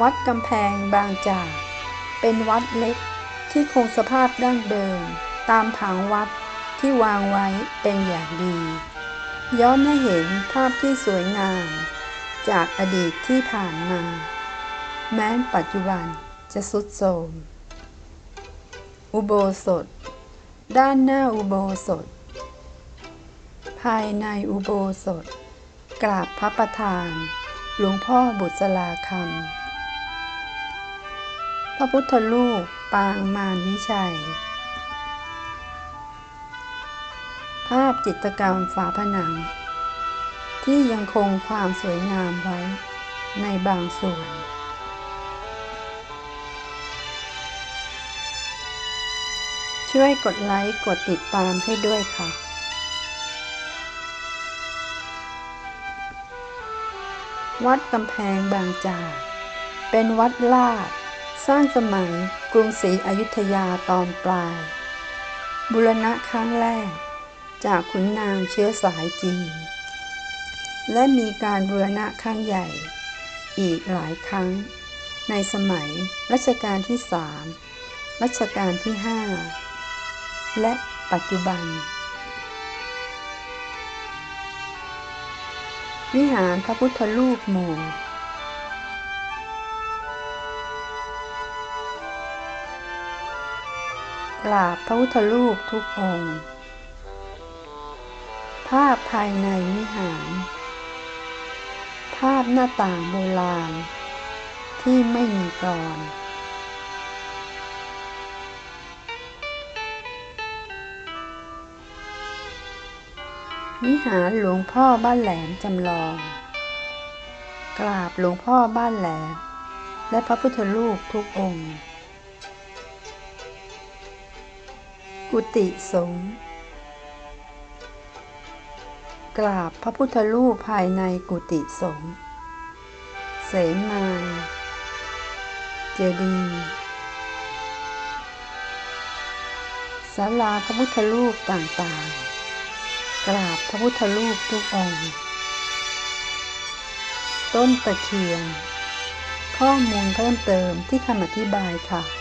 วัดกำแพงบางจาก เป็นวัดเล็กที่คงสภาพดั้งเดิม ตามผังวัดที่วางไว้เป็นอย่างดี ย้อนให้เห็นภาพที่สวยงาม จากอดีตที่ผ่านมา แม้ปัจจุบันจะสุดโทมอุโบสถ ด้านหน้าอุโบสถ ภายในอุโบสถ กราบพระประธาน หลวงพ่อบุษราคำ พระพุทธรูปปางมารวิชัย ภาพจิตรกรรมฝาผนัง ที่ยังคงความสวยงามไว้ในบางส่วน ช่วยกดไลค์ กดติดตามให้ด้วยค่ะวัดกำแพงบางจาก เป็นวัดลาด สร้างสมัยกรุงศรีอยุธยาตอนปลาย บุรณะครั้งแรก จากขุนนางเชื้อสายจีน และมีการบูรณะครั้งใหญ่ อีกหลายครั้ง ในสมัยรัชกาลที่สามรัชกาลที่ห้าและปัจจุบัน วิหารพระพุทธรูปหมู่ กราบพระพุทธรูปทุกองค์ ภาพภายในวิหาร ภาพหน้าต่างโบราณ ที่ไม่มีกรอนวิหารหลวงพ่อบ้านแหลมจำลอง กราบหลวงพ่อบ้านแหลม และพระพุทธรูปทุกองค์ กุฏิสงฆ์กราบพระพุทธรูปภายในกุฏิสงฆ์เสมาเจดีย์ศาลาพระพุทธรูปต่างๆ กราบพระพุทธรูปทุกองค์ ต้นตะเคียน ข้อมูลเพิ่มเติมที่คำอธิบายค่ะ